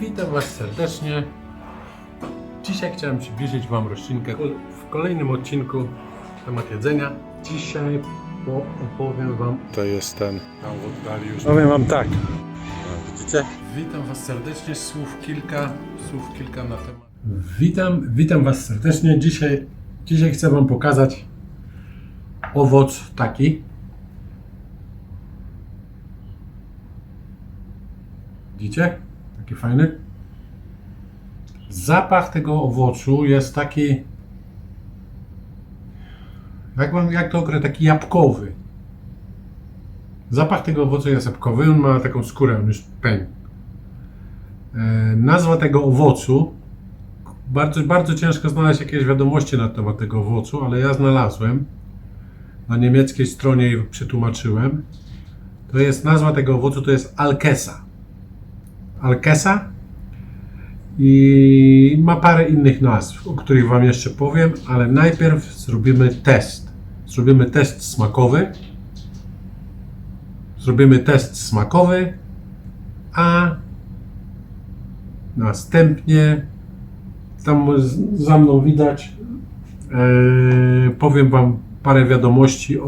Witam Was serdecznie. Dzisiaj chciałem przybliżyć Wam roślinkę w kolejnym odcinku temat jedzenia. Dzisiaj po- opowiem Wam. To jest ten. Tam w oddali już. Powiem Wam tak. Widzicie? Witam Was serdecznie. Słów kilka, słów kilka na temat. Witam, witam Was serdecznie. Dzisiaj, dzisiaj chcę Wam pokazać owoc taki. Widzicie? Taki fajny. Zapach tego owocu jest taki. Jak, mam, jak to określić? Taki jabłkowy. Zapach tego owocu jest jabłkowy, on ma taką skórę, on już pękł. E, nazwa tego owocu, bardzo, bardzo ciężko znaleźć jakieś wiadomości na temat tego owocu, ale ja znalazłem. Na niemieckiej stronie i przetłumaczyłem. To jest nazwa tego owocu, to jest Alkesa. Alkesa i ma parę innych nazw, o których Wam jeszcze powiem, ale najpierw zrobimy test. Zrobimy test smakowy. Zrobimy test smakowy, a następnie tam za mną widać e, powiem Wam parę wiadomości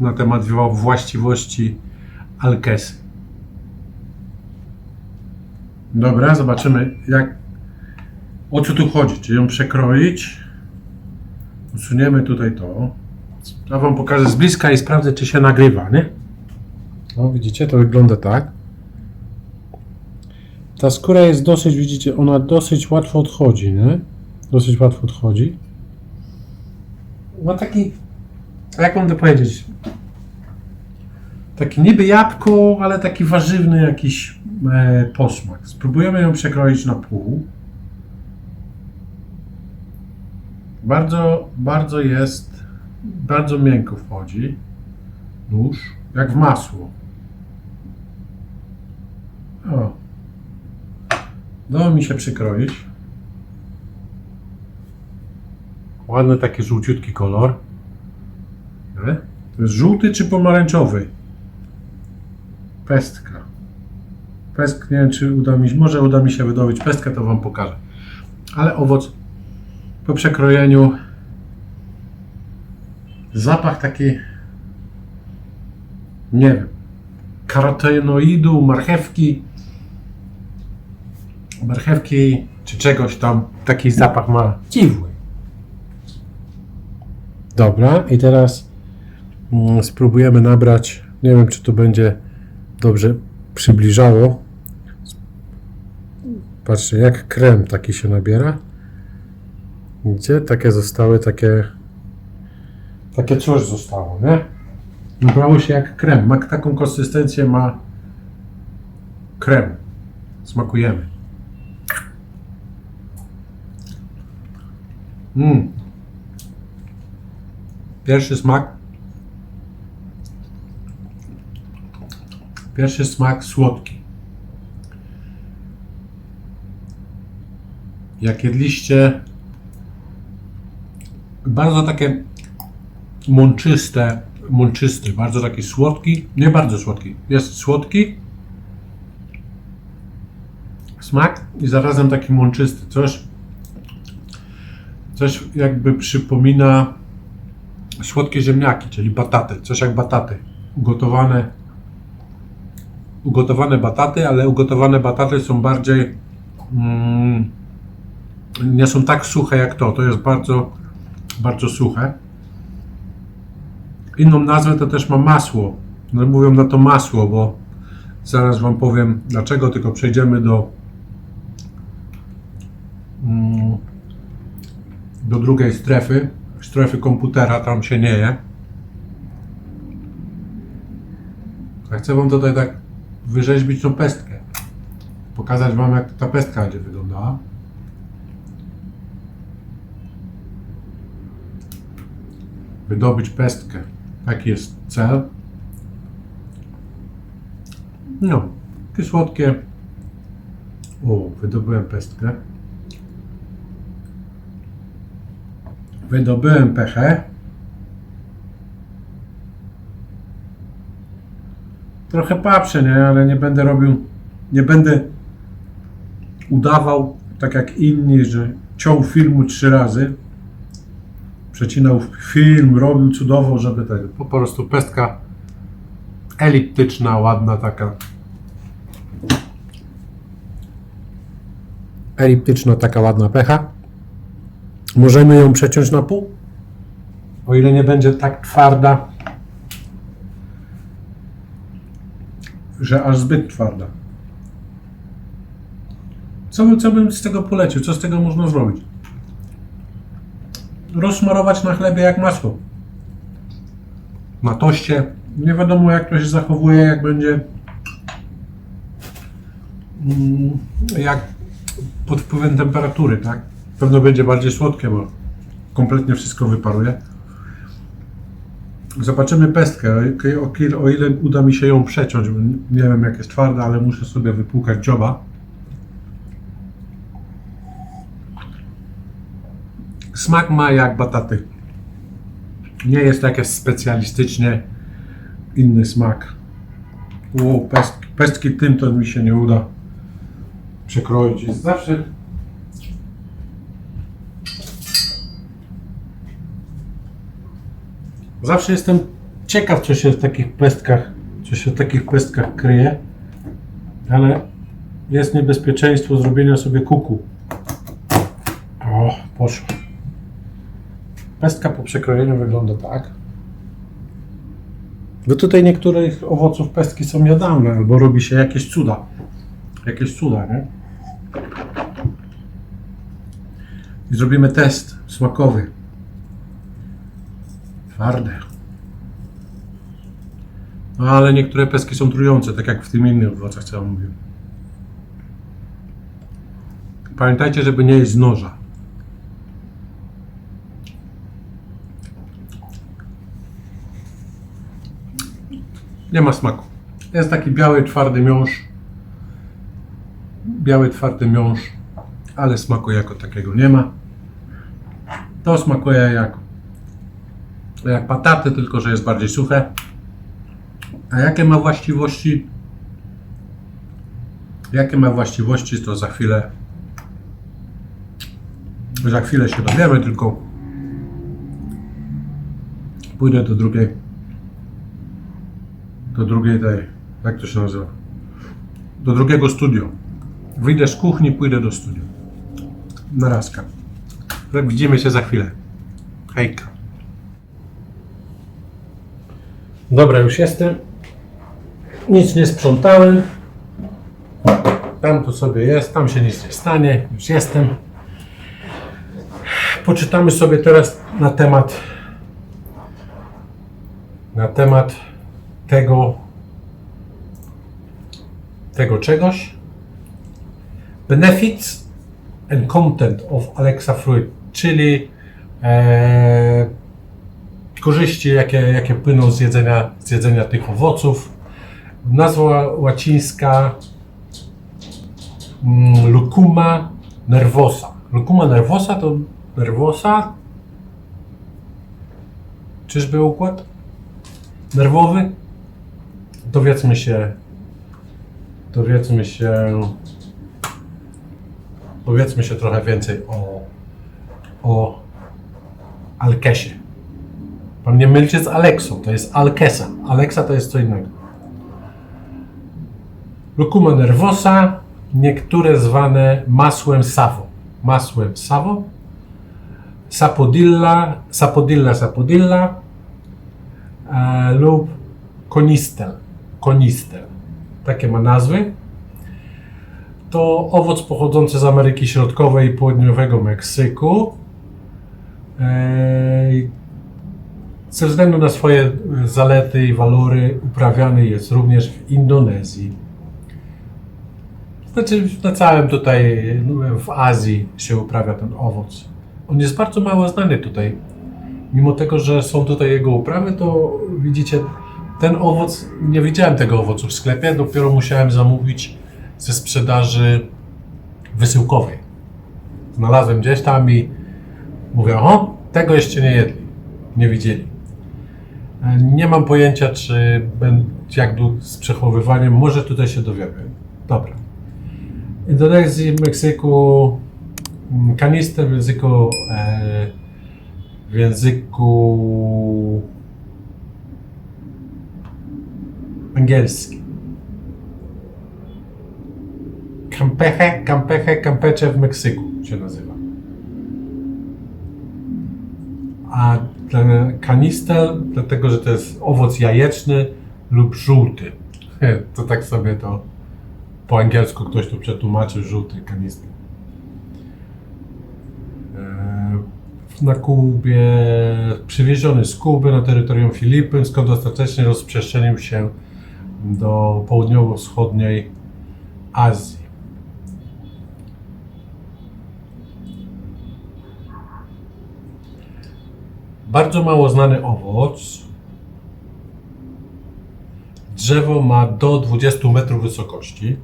na temat właściwości alkesy. Dobra, zobaczymy jak o co tu chodzi. Czy ją przekroić? Usuniemy tutaj to. Ja Wam pokażę z bliska i sprawdzę, czy się nagrywa, nie? O, widzicie, to wygląda tak. Ta skóra jest dosyć, widzicie, ona dosyć łatwo odchodzi, nie? Dosyć łatwo odchodzi. Ma taki, jak mam to powiedzieć? Taki niby jabłko, ale taki warzywny jakiś e, posmak. Spróbujemy ją przekroić na pół. Bardzo, bardzo jest, bardzo miękko wchodzi. Nóż, jak w masło. O. Dało mi się przykroić. Ładny taki żółciutki kolor. Nie? To jest żółty czy pomarańczowy? Pestka. Pestk, nie wiem czy uda mi się, może uda mi się wydobyć pestkę, to Wam pokażę. Ale owoc po przekrojeniu zapach taki nie wiem karotenoidu, marchewki marchewki czy czegoś tam taki zapach ma dziwny dobra i teraz mm, spróbujemy nabrać nie wiem czy to będzie dobrze przybliżało patrzcie jak krem taki się nabiera Widzicie? Takie zostały, takie takie coś zostało, nie? Nabrało się jak krem. Ma taką konsystencję, ma krem. Smakujemy. Mm. Pierwszy smak. Pierwszy smak słodki. Jak jedliście bardzo takie mączyste, mączysty, bardzo taki słodki, nie bardzo słodki, jest słodki smak i zarazem taki mączysty, coś coś jakby przypomina słodkie ziemniaki, czyli bataty, coś jak bataty, ugotowane ugotowane bataty, ale ugotowane bataty są bardziej mm, nie są tak suche jak to, to jest bardzo bardzo suche. Inną nazwę to też ma masło. No, mówią na to masło, bo zaraz Wam powiem dlaczego, tylko przejdziemy do mm, do drugiej strefy, strefy komputera, tam się nie je. A chcę Wam tutaj tak wyrzeźbić tą pestkę. Pokazać Wam jak ta pestka będzie wyglądała. wydobyć pestkę. Taki jest cel. No, takie słodkie. O, wydobyłem pestkę. Wydobyłem pechę. Trochę patrzę, nie? Ale nie będę robił, nie będę udawał, tak jak inni, że ciął filmu trzy razy. Przecinał film, robił cudowo, żeby tego. Po prostu pestka eliptyczna, ładna taka. Eliptyczna, taka ładna pecha. Możemy ją przeciąć na pół, o ile nie będzie tak twarda, że aż zbyt twarda. Co, co bym z tego polecił? Co z tego można zrobić? Rozsmarować na chlebie jak masło. Na toście. Nie wiadomo jak to się zachowuje, jak będzie mm, jak pod wpływem temperatury, tak? Pewno będzie bardziej słodkie, bo kompletnie wszystko wyparuje. Zobaczymy pestkę, o- ile uda mi się ją przeciąć. Nie wiem jak jest twarda, ale muszę sobie wypłukać dzioba. Smak ma jak bataty. Nie jest jakieś specjalistycznie inny smak. Pestki, pestki tym to mi się nie uda przekroić. Jest zawsze Zawsze jestem ciekaw, co się w takich pestkach, co się w takich pestkach kryje, ale jest niebezpieczeństwo zrobienia sobie kuku. O, poszło. Pestka po przekrojeniu wygląda tak. Bo tutaj niektórych owoców pestki są jadalne, albo robi się jakieś cuda. Jakieś cuda, nie? I zrobimy test smakowy. Twarde. No ale niektóre peski są trujące, tak jak w tym innym owocach, co ja mówiłem. Pamiętajcie, żeby nie jeść z noża. Nie ma smaku. Jest taki biały, twardy miąższ. Biały, twardy miąższ, ale smaku jako takiego nie ma. To smakuje jak, jak pataty, tylko że jest bardziej suche. A jakie ma właściwości? Jakie ma właściwości, to za chwilę za chwilę się dowiemy, tylko pójdę do drugiej do drugiej tej, jak to się nazywa? Do drugiego studio. Wyjdę z kuchni, pójdę do studia. Narazka. Widzimy się za chwilę. Hejka. Dobra, już jestem. Nic nie sprzątałem. Tam tu sobie jest, tam się nic nie stanie. Już jestem. Poczytamy sobie teraz na temat na temat tego tego czegoś. Benefits and content of Alexa Fruit, czyli e, korzyści, jakie, jakie płyną z jedzenia, z jedzenia tych owoców. Nazwa łacińska mm, Lucuma nervosa. Lucuma nervosa to nervosa? Czyżby układ nerwowy? Dowiedzmy się, dowiedzmy się, dowiedzmy się trochę więcej o, o Alkesie. Pan nie mylcie z Aleksą, to jest Alkesa. Aleksa to jest co innego. Lucuma nervosa, niektóre zwane masłem savo. Masłem savo, sapodilla, sapodilla, sapodilla e, lub konistel. Konistel. Takie ma nazwy. To owoc pochodzący z Ameryki Środkowej i Południowego Meksyku. E, ze względu na swoje e, zalety i walory uprawiany jest również w Indonezji. Znaczy na całym tutaj, no, w Azji się uprawia ten owoc. On jest bardzo mało znany tutaj. Mimo tego, że są tutaj jego uprawy, to widzicie, ten owoc, nie widziałem tego owocu w sklepie, dopiero musiałem zamówić ze sprzedaży wysyłkowej. Znalazłem gdzieś tam i mówię, o, tego jeszcze nie jedli, nie widzieli. Nie mam pojęcia, czy jak z przechowywaniem, może tutaj się dowiemy. Dobra. Indonezji, Meksyku, mm, kanistę w języku e, w języku angielskim. Campeche, Campeche, Campeche w Meksyku się nazywa. A kanistel, dlatego że to jest owoc jajeczny lub żółty. To tak sobie to po angielsku ktoś tu przetłumaczył żółty kanistel. Na Kubie, przywieziony z Kuby na terytorium Filipin, skąd ostatecznie rozprzestrzenił się do południowo-wschodniej Azji. Bardzo mało znany owoc. Drzewo ma do 20 metrów wysokości.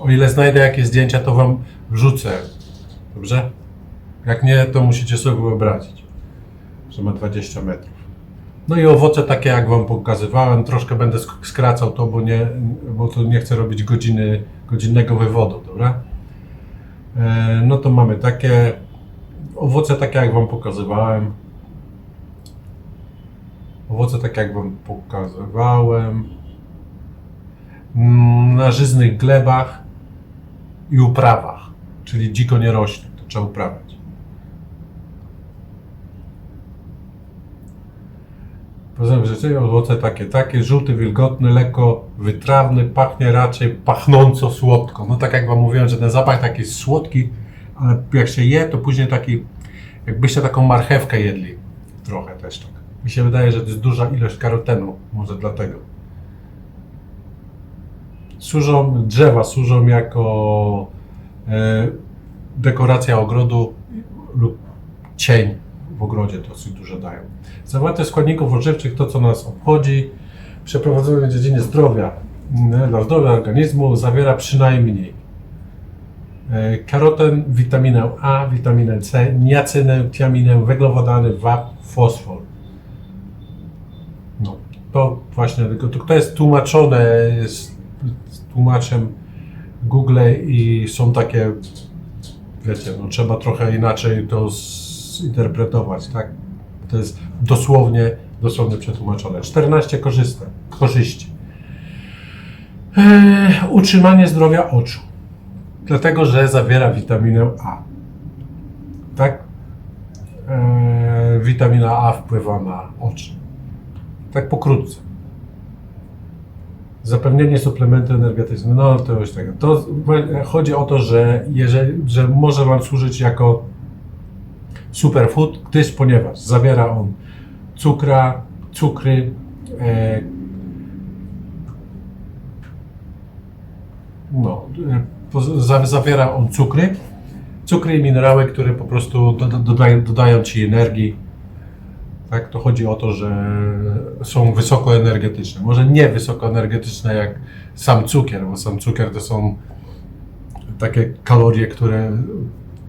O ile znajdę jakieś zdjęcia, to Wam wrzucę. Dobrze? Jak nie, to musicie sobie wyobrazić, że ma 20 metrów. No i owoce takie, jak Wam pokazywałem. Troszkę będę sk- skracał to, bo, nie, bo to nie chcę robić godziny, godzinnego wywodu, dobra? E, no to mamy takie owoce, takie jak Wam pokazywałem. Owoce, tak jak Wam pokazywałem, mm, na żyznych glebach i uprawach, czyli dziko nie rośnie, to trzeba uprawiać. Poza tym rzeczy owoce takie, takie, żółty, wilgotny, lekko wytrawny, pachnie raczej pachnąco słodko. No tak jak Wam mówiłem, że ten zapach taki słodki, ale jak się je, to później taki, jakbyście taką marchewkę jedli. Trochę też tak. Mi się wydaje, że to jest duża ilość karotenu, może dlatego. Służą, drzewa służą jako e, dekoracja ogrodu lub cień w ogrodzie dosyć dużo dają. Zawarte składników odżywczych, to co nas obchodzi, przeprowadzone w dziedzinie zdrowia, dla zdrowia organizmu zawiera przynajmniej e, karoten, witaminę A, witaminę C, niacynę, tiaminę, węglowodany, wap, fosfor. To właśnie, to, to jest tłumaczone z tłumaczem Google i są takie, wiecie, no trzeba trochę inaczej to zinterpretować, tak? To jest dosłownie, dosłownie przetłumaczone. 14 korzysta, korzyści. Eee, utrzymanie zdrowia oczu. Dlatego, że zawiera witaminę A. Tak? Eee, witamina A wpływa na oczy. Tak pokrótce. Zapewnienie suplementu energetycznego. No to już tego. To chodzi o to, że, jeżeli, że może Wam służyć jako superfood, gdyż ponieważ zawiera on cukra, cukry, e, no, e, zawiera on cukry, cukry i minerały, które po prostu do, do, dodają, dodają Ci energii. Tak, to chodzi o to, że są wysokoenergetyczne. Może nie wysokoenergetyczne jak sam cukier, bo sam cukier to są takie kalorie, które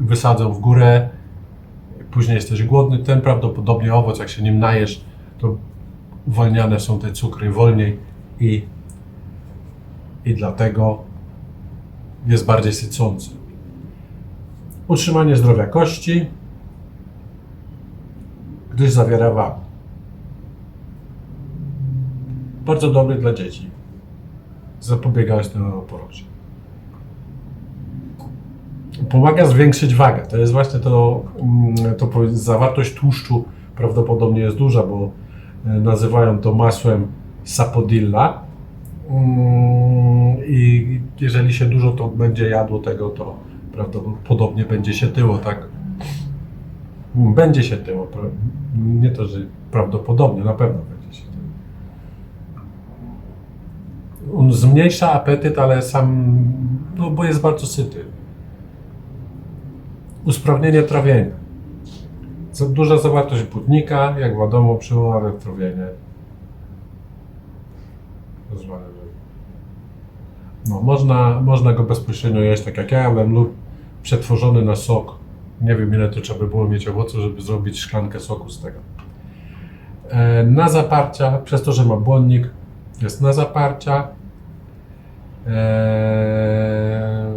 wysadzą w górę, później jesteś głodny, ten prawdopodobnie owoc, jak się nim najesz, to uwalniane są te cukry wolniej i, i dlatego jest bardziej sycący. Utrzymanie zdrowia kości, gdyż zawiera wapń. Bardzo dobry dla dzieci. Zapobiega osteoporozie. Pomaga zwiększyć wagę. To jest właśnie to, mm, to zawartość tłuszczu prawdopodobnie jest duża, bo e, nazywają to masłem sapodilla. Mm, I jeżeli się dużo to będzie jadło tego, to prawdopodobnie będzie się tyło, tak? Będzie się pra- Nie to, że prawdopodobnie, na pewno będzie się tyło. On zmniejsza apetyt, ale sam, no bo jest bardzo syty. Usprawnienie trawienia. Duża zawartość błonnika, jak wiadomo, przywoła trawienie. No, można, można go bezpośrednio jeść, tak jak ja lub przetworzony na sok. Nie wiem, ile to trzeba by było mieć owocu, żeby zrobić szklankę soku z tego. E, na zaparcia, przez to, że ma błonnik, jest na zaparcia. E,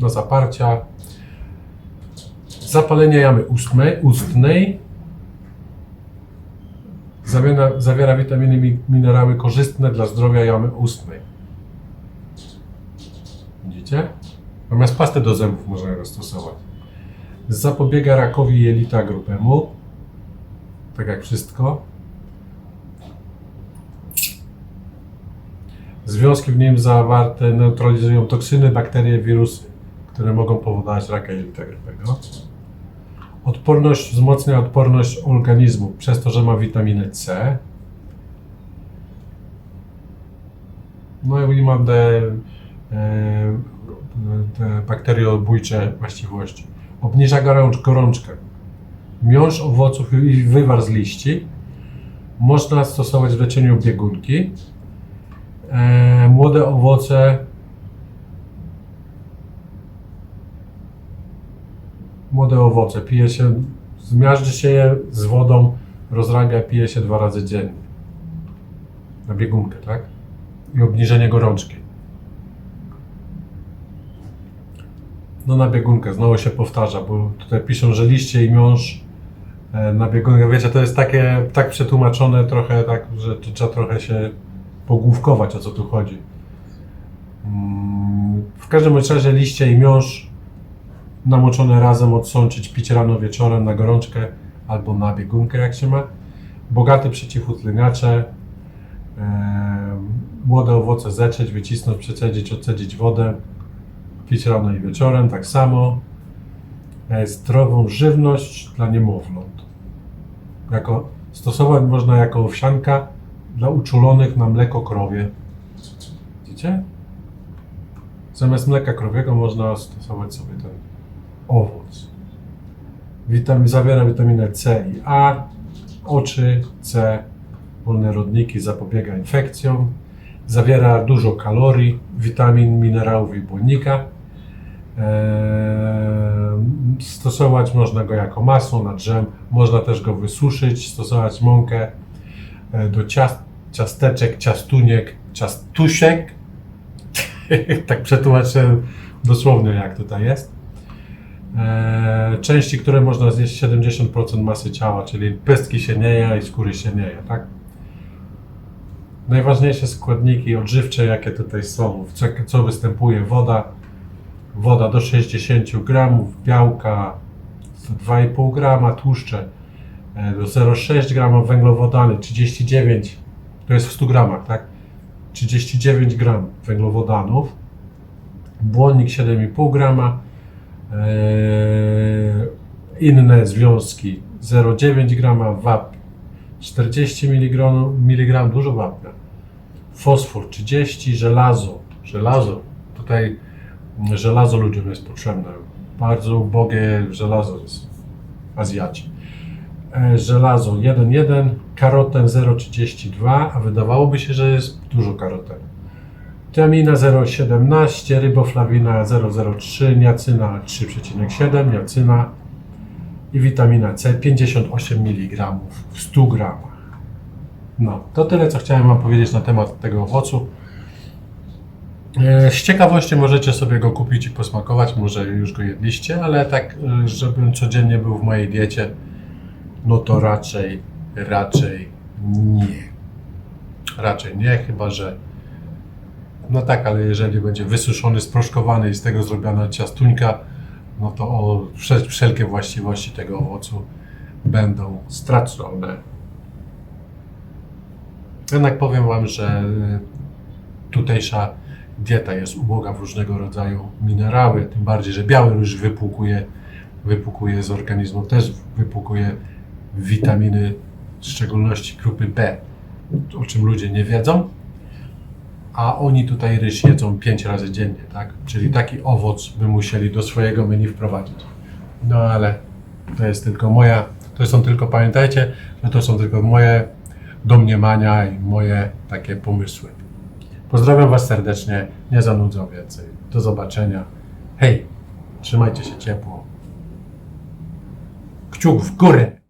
na zaparcia. Zapalenie jamy ustnej, ustnej. Zawiera, zawiera witaminy i minerały korzystne dla zdrowia jamy ustnej. Widzicie? Natomiast pastę do zębów można zastosować. Zapobiega rakowi jelita grubemu. Tak jak wszystko. Związki w nim zawarte neutralizują toksyny, bakterie, wirusy, które mogą powodować raka jelita grubego. Odporność wzmacnia odporność organizmu przez to, że ma witaminę C. No i ma te, e, te bakteriobójcze właściwości. Obniża gorącz, gorączkę. Miąższ owoców i wywar z liści można stosować w leczeniu biegunki. E, młode owoce młode owoce pije się, zmiażdży się je z wodą, rozraga pije się dwa razy dziennie. Na biegunkę, tak? I obniżenie gorączki. No na biegunkę, znowu się powtarza, bo tutaj piszą, że liście i miąższ e, na biegunkę, wiecie, to jest takie, tak przetłumaczone trochę, tak, że trzeba trochę się pogłówkować, o co tu chodzi. Mm, W każdym razie liście i miąższ namoczone razem odsączyć, pić rano wieczorem na gorączkę albo na biegunkę, jak się ma. Bogaty przeciwutleniacze, e, młode owoce zetrzeć, wycisnąć, przecedzić, odcedzić wodę, pić rano i wieczorem, tak samo. E, zdrową żywność dla niemowląt. Jako, stosować można jako owsianka dla uczulonych na mleko krowie. Widzicie? Zamiast mleka krowiego można stosować sobie ten owoc. Witamin, zawiera witaminę C i A, oczy, C, wolne rodniki, zapobiega infekcjom. Zawiera dużo kalorii, witamin, minerałów i błonnika. Eee, stosować można go jako masło na drzem, można też go wysuszyć, stosować mąkę e, do ciast, ciasteczek, ciastuniek, ciastusiek. tak przetłumaczę dosłownie jak tutaj jest. Eee, części, które można zjeść 70% masy ciała, czyli pestki się nie je i skóry się nie je, tak? Najważniejsze składniki odżywcze, jakie tutaj są, co, co występuje, woda, woda do 60 gramów, białka 2,5 grama, tłuszcze e, do 0,6 grama, węglowodany 39, to jest w 100 gramach, tak? 39 gram węglowodanów, błonnik 7,5 grama, Eee, inne związki 0,9 grama, wapń 40 mg, mg dużo wapnia, fosfor 30, żelazo, żelazo, tutaj żelazo ludziom jest potrzebne, bardzo ubogie żelazo jest Azjaci. E, Żelazo 1,1, karoten 0,32, a wydawałoby się, że jest dużo karotenu. Tiamina 0,17, riboflawina 0,03, niacyna 3,7, niacyna i witamina C 58 mg w 100 gramach. No, to tyle, co chciałem Wam powiedzieć na temat tego owocu. E, Z ciekawości możecie sobie go kupić i posmakować, może już go jedliście, ale tak, e, żebym codziennie był w mojej diecie, no to raczej, raczej nie. Raczej nie, chyba że no tak, ale jeżeli będzie wysuszony, sproszkowany i z tego zrobiona ciastuńka, no to o, wszel- wszelkie właściwości tego owocu będą stracone. Jednak powiem Wam, że tutejsza dieta jest uboga w różnego rodzaju minerały, tym bardziej, że biały ryż wypłukuje, wypłukuje z organizmu, też wypłukuje witaminy, w szczególności grupy B, o czym ludzie nie wiedzą a oni tutaj ryż jedzą 5 razy dziennie, tak? Czyli taki owoc by musieli do swojego menu wprowadzić. No ale to jest tylko moja, to są tylko, pamiętajcie, że to są tylko moje domniemania i moje takie pomysły. Pozdrawiam Was serdecznie, nie zanudzę więcej. Do zobaczenia. Hej, trzymajcie się ciepło. Kciuk w górę!